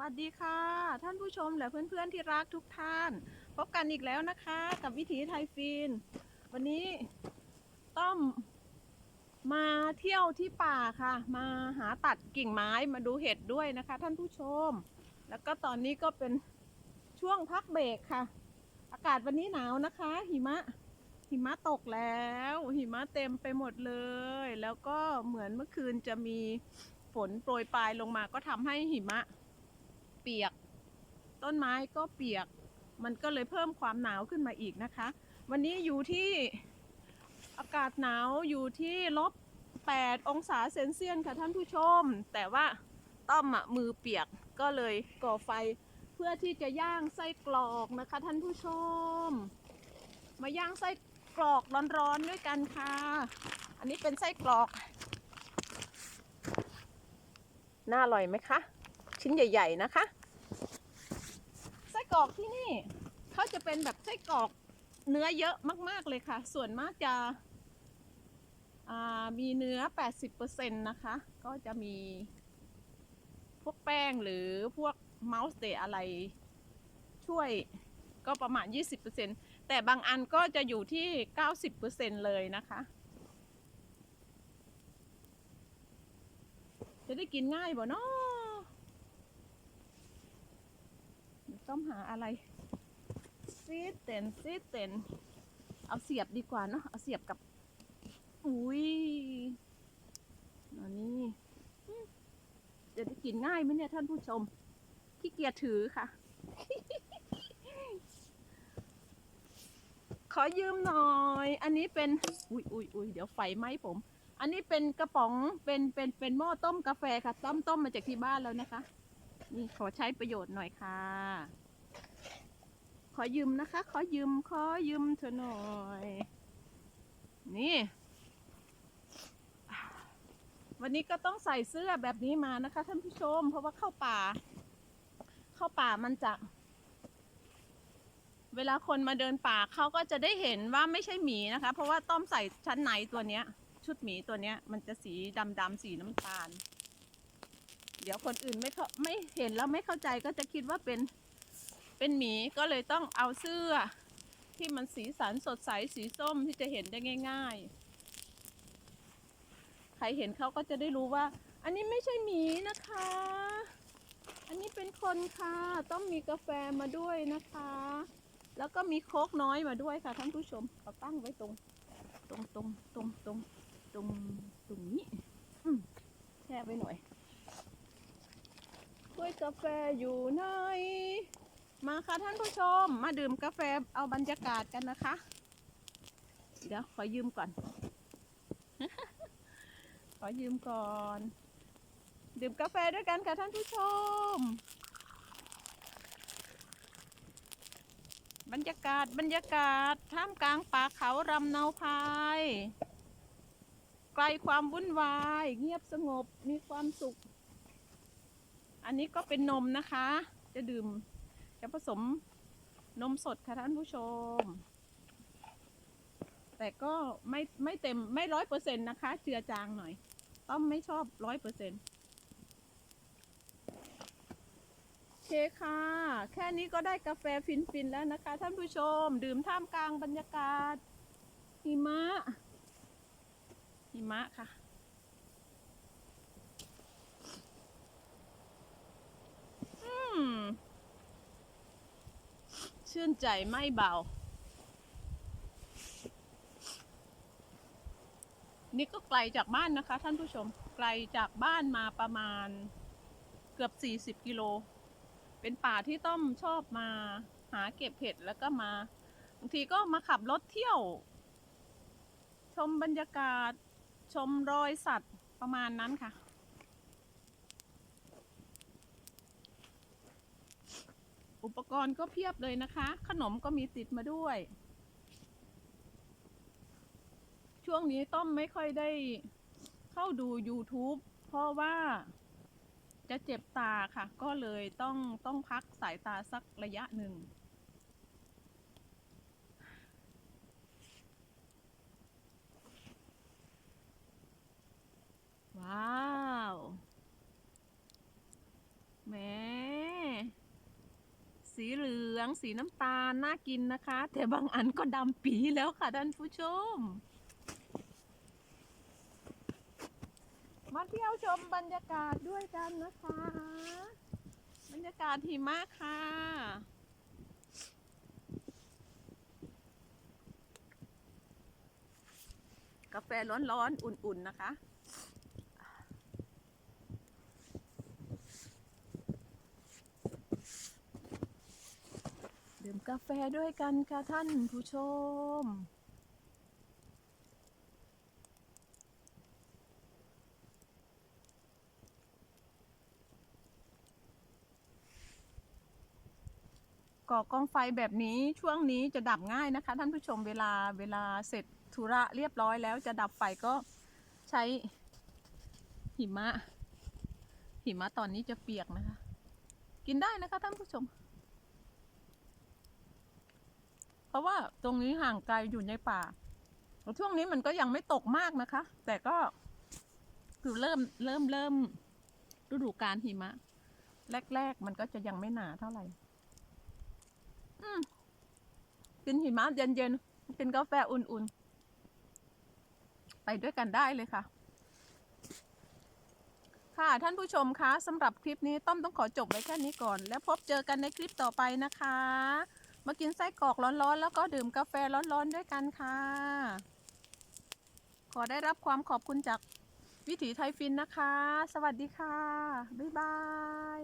วัสดีค่ะ ท่านผู้ชมและเพื่อนๆที่รักทุกท่าน พบกันอีกแล้วนะคะ กับวิถีไทยฟิน วันนี้ต้อมมาเที่ยวที่ป่าค่ะ มาหาตัดกิ่งไม้มาดูเห็ดด้วยนะคะ ท่านผู้ชม แล้วก็ตอนนี้ก็เป็นช่วงพักเบรกค่ะ อากาศวันนี้หนาวนะคะ หิมะหิมะตกแล้ว หิมะเต็มไปหมดเลย แล้วก็เหมือนเมื่อคืนจะมีฝนโปรยปลายลงมาก็ทำให้หิมะ เปียก ต้นไม้ก็เปียก มันก็เลยเพิ่มความหนาวขึ้นมาอีกนะคะ วันนี้อยู่ที่อากาศหนาวอยู่ที่ลบ 8 องศาเซนเซียสค่ะท่านผู้ชม แต่ว่าต้อมอะมือเปียกก็เลยก่อไฟเพื่อที่จะย่างไส้กรอกนะคะท่านผู้ชม มาย่างไส้กรอกร้อนๆด้วยกันค่ะ อันนี้เป็นไส้กรอก น่าอร่อยไหมคะ ชิ้นใหญ่ ๆ นะคะไส้กรอกที่นี่เขาจะเป็นแบบไส้กรอกเนื้อเยอะมากๆเลยค่ะ ส่วนมากจะมีเนื้อ 80%นะคะ ก็จะมี พวกแป้งหรือพวกเมาส์เดอะไร ช่วยก็ประมาณ 20%แต่บางอันก็จะอยู่ที่ 90%เลยนะคะ จะได้กินง่ายบ่เนาะเดี๋ยว ต้องหาอะไรซีเต็นซีเต็นเอาเสียบดีกว่าเนาะเอาเสียบกับ อุ้ยนนี้อืมจะได้กินง่ายไหมเนี่ยท่านผู้ชมขี้เกียจถือค่ะ ขอยืมหน่อย อันนี้เป็น อุ้ยอุ้ยอุ้ยเดี๋ยวไฟไหม้ผม อันนี้เป็นกระป๋องเป็นเป็นเป็นหม้อต้มกาแฟค่ะ ต้มต้มมาจากที่บ้านแล้วนะคะ นี่ขอใช้ประโยชน์หน่อยค่ะ อยืมนะคะ ขอยืม ขอยืมเธอหน่อย นี่ วันนี้ก็ต้องใส่เสื้อแบบนี้มานะคะท่านผู้ชม เพราะว่าเข้าป่า เข้าป่ามันจะเวลาคนมาเดินป่าเขาก็จะได้เห็นว่าไม่ใช่หมีนะคะ เพราะว่าต้อมใส่ชั้นในตัวเนี้ย ชุดหมีตัวเนี้ย มันจะสีดำดำๆสีน้ำตาล เดี๋ยวคนอื่นไม่ไม่เห็นแล้วไม่เข้าใจก็จะคิดว่าเป็น เป็นหมีก็เลยต้องเอาเสื้อ ที่มันสีสันสดใสสีส้มที่จะเห็นได้ง่าย ๆ ใครเห็นเขาก็จะได้รู้ว่า อันนี้ไม่ใช่หมีนะคะ อันนี้เป็นคนค่ะ ต้องมีกาแฟมาด้วยนะคะ แล้วก็มีโคกน้อยมาด้วยค่ะท่านผู้ชมเอาตั้งไว้ตรง ตรงตรงตรงตรงตรงตรงนี้แช่ไว้หน่อยถ้วยกาแฟอยู่ไหน มาค่ะท่านผู้ชมมาดื่มกาแฟเอาบรรยากาศกันนะคะ เดี๋ยวขอยืมก่อน ขอยืมก่อน ดื่มกาแฟด้วยกันค่ะท่านผู้ชม บรรยากาศบรรยากาศท่ามกลางป่าเขารำเนาพายไกลความวุ่นวาย เงียบสงบมีความสุข อันนี้ก็เป็นนมนะคะ จะดื่ม จะผสมนมสดค่ะท่านผู้ชม แต่ก็ไม่ไม่เต็มไม่ร้อยเปอร์เซ็นต์นะคะ เจือจางหน่อย ต้อมไม่ชอบร้อยเปอร์เซ็นต์โอเคค่ะ แค่นี้ก็ได้กาแฟฟินๆแล้วนะคะ ท่านผู้ชม ดื่มท่ามกลางบรรยากาศหิมะหิมะค่ะ อืม ชื่นใจไม่เบา นี่ก็ไกลจากบ้านนะคะ ท่านผู้ชม ไกลจากบ้านมาประมาณเกือบ 40 กิโล เป็นป่าที่ต้อมชอบมาหาเก็บเห็ดแล้วก็มาบางทีก็มาขับรถเที่ยว ชมบรรยากาศ ชมรอยสัตว์ประมาณนั้นค่ะ อุปกรณ์ก็เพียบเลยนะคะ ขนมก็มีติดมาด้วย ช่วงนี้ต้อมไม่ค่อยได้เข้าดู YouTube เพราะว่าจะเจ็บตาค่ะ ก็เลยต้องต้องพักสายตาสักระยะหนึ่ง ว้าวแหม งสีน้ำตาลน่ากินนะคะ แต่บางอันก็ดำปีแล้วค่ะท่านผู้ชม มาเที่ยวชมบรรยากาศด้วยกันนะคะ บรรยากาศหิมะค่ะกาแฟร้อนๆ อุ่นๆ นะคะ กาแฟด้วยกันค่ะท่านผู้ชม ก่อกองไฟแบบนี้ช่วงนี้จะดับง่ายนะคะ ท่านผู้ชมเวลาเวลาเสร็จธุระเรียบร้อยแล้วจะดับไฟก็ใช้หิมะ หิมะตอนนี้จะเปียกนะคะ กินได้นะคะท่านผู้ชม เพราะว่าตรงนี้ห่างไกลอยู่ในป่า ช่วงนี้มันก็ยังไม่ตกมากนะคะ แต่ก็คือเริ่มเริ่มเริ่มฤดูการหิมะ แรก ๆ มันก็จะยังไม่หนาเท่าไหร่ อืมกินหิมะเย็นๆกินกาแฟอุ่นๆ ไปด้วยกันได้เลยค่ะ ค่ะท่านผู้ชมคะสำหรับคลิปนี้ต้อมต้องขอจบไว้แค่นี้ก่อน แล้วพบเจอกันในคลิปต่อไปนะคะ มากินไส้กรอกร้อนๆ แล้วก็ดื่มกาแฟร้อนๆ ด้วยกันค่ะ ขอได้รับความขอบคุณจากวิถีไทยฟินนะคะ สวัสดีค่ะ บ๊ายบาย